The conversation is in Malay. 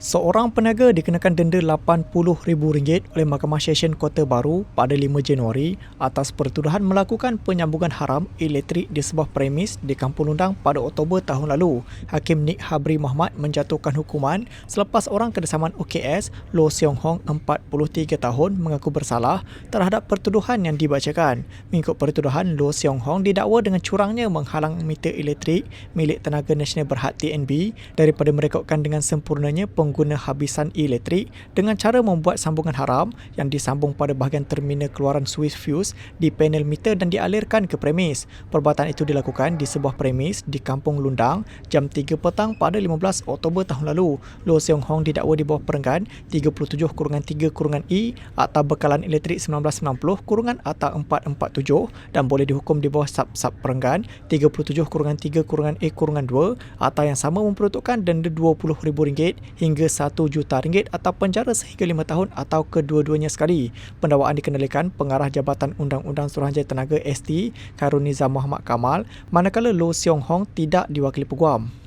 Seorang peniaga dikenakan denda RM80,000 oleh Mahkamah Session Kota Baru pada 5 Januari atas pertuduhan melakukan penyambungan haram elektrik di sebuah premis di Kampung Lundang pada Oktober tahun lalu. Hakim Nik Habri Muhammad menjatuhkan hukuman selepas orang kedesaman OKS, Lo Seong Hong, 43 tahun, mengaku bersalah terhadap pertuduhan yang dibacakan. Mengikut pertuduhan, Lo Seong Hong didakwa dengan curangnya menghalang meter elektrik milik Tenaga Nasional Berhad TNB daripada merekodkan dengan sempurnanya peng pengguna habisan elektrik dengan cara membuat sambungan haram yang disambung pada bahagian terminal keluaran switch fuse di panel meter dan dialirkan ke premis. Perbuatan itu dilakukan di sebuah premis di Kampung Lundang jam 3 petang pada 15 Oktober tahun lalu. Lo Seong Hong didakwa di bawah perenggan 37-3-E Akta Bekalan Elektrik 1990 kurungan Akta 447 dan boleh dihukum di bawah sub-sub perenggan 37-3-E 2 Akta yang sama memperuntukkan denda RM20,000 hingga hingga RM1 juta ringgit atau penjara sehingga 5 tahun atau kedua-duanya sekali. Pendakwaan dikendalikan Pengarah Jabatan Undang-Undang Suruhanjaya Tenaga ST Khairul Nizam Muhammad Kamal manakala Lo Seong Hong tidak diwakili peguam.